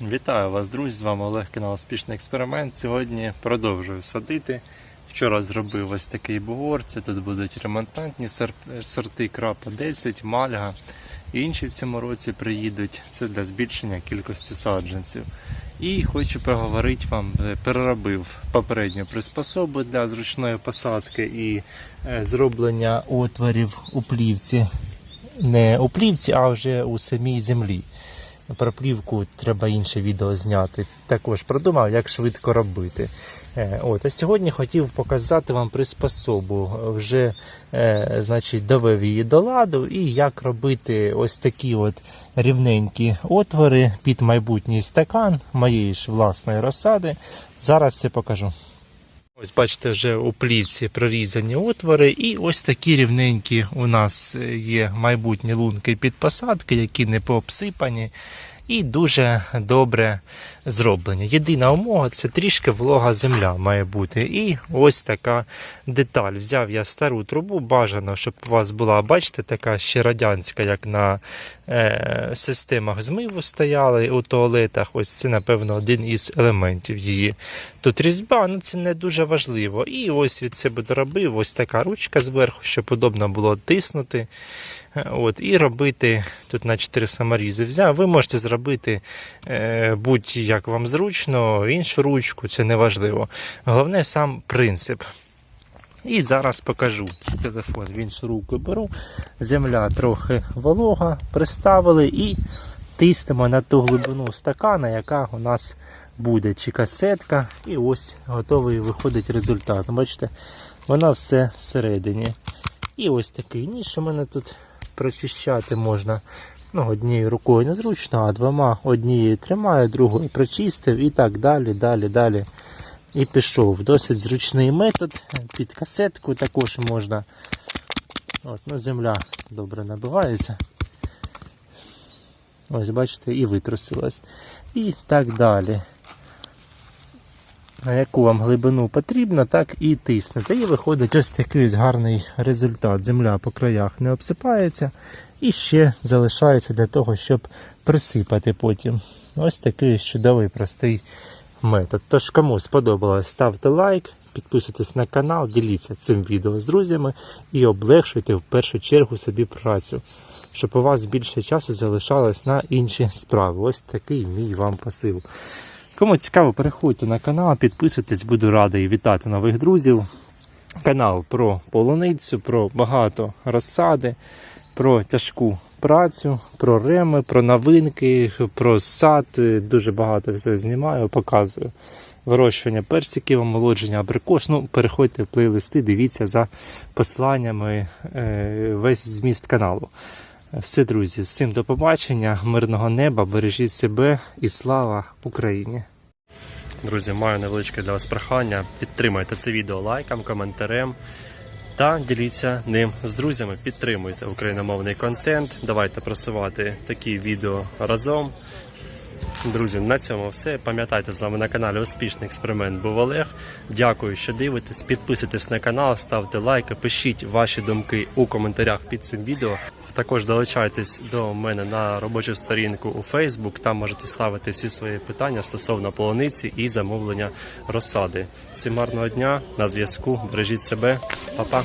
Вітаю вас, друзі! З вами Олег канал Успішний експеримент. Сьогодні продовжую садити. Вчора зробив ось такий бугор. Це тут будуть ремонтантні сорти крапа 10, мальга. Інші в цьому році приїдуть. Це для збільшення кількості саджанців. І хочу поговорити вам, е, переробив попередню приспособу для зручної посадки і е, зроблення отворів у плівці. Не у плівці, а вже у самій землі. Про плівку треба інше відео зняти. Також продумав, як швидко робити. Е, От, а сьогодні хотів показати вам приспособу. Вже е, значить, довев її до ладу і як робити ось такі от рівненькі отвори під майбутній стакан моєї ж власної розсади. Зараз все покажу. Ось бачите, вже у плівці прорізані отвори, і ось такі рівненькі у нас е, є майбутні лунки під посадки, які не пообсипані і дуже добре зроблені. Єдина умова це трішки волога земля має бути. І ось така деталь. Взяв я стару трубу, бажано, щоб у вас була, бачите, така ще радянська, як на е, системах змиву стояли у туалетах. Ось це, напевно, один із елементів її. Тут різьба, ну це не дуже важливо. І ось від себе доробив ось така ручка зверху, щоб удобно було тиснути. От, і робити тут на 4 саморізи взяв. Ви можете зробити е, будь-як вам зручно, іншу ручку, це не важливо. Головне сам принцип. І зараз покажу телефон в іншу руку беру. Земля трохи волога, приставили і тиснемо на ту глибину стакана, яка у нас буде, чи касетка. І ось готовий виходить результат. Бачите, вона все всередині. І ось такий ніж у мене тут прочищати можна. Ну, однією рукою незручно, а двома однією тримаю, другою прочистив і так далі, далі, далі. І пішов. Досить зручний метод. Під касетку також можна. От, ну, земля добре набивається. Ось, бачите, і витрусилась. І так далі. На яку вам глибину потрібно, так і тиснете. І виходить ось такий ось гарний результат. Земля по краях не обсипається і ще залишається для того, щоб присипати потім. Ось такий чудовий простий метод. Тож, кому сподобалось, ставте лайк, підписуйтесь на канал, діліться цим відео з друзями і облегшуйте в першу чергу собі працю, щоб у вас більше часу залишалось на інші справи. Ось такий мій вам посил. Кому цікаво, переходьте на канал, підписуйтесь, буду радий вітати нових друзів. Канал про полуницю, про багато розсади, про тяжку працю, про реми, про новинки, про сад. Дуже багато все знімаю, показую. Вирощування персиків, омолодження абрикос. Ну, переходьте в плейлисти, дивіться за посиланнями е, весь зміст каналу. Все, друзі, всім до побачення, мирного неба, бережіть себе і слава Україні! Друзі, маю невеличке для вас прохання. Підтримайте це відео лайком, коментарем та діліться ним з друзями. Підтримуйте україномовний контент. Давайте просувати такі відео разом. Друзі, на цьому все. Пам'ятайте, з вами на каналі Успішний експеримент був Олег. Дякую, що дивитесь. Підписуйтесь на канал, ставте лайки, пишіть ваші думки у коментарях під цим відео. Також долучайтесь до мене на робочу сторінку у Фейсбук. Там можете ставити всі свої питання стосовно полуниці і замовлення розсади. Всім гарного дня на зв'язку. Бережіть себе, Па-па.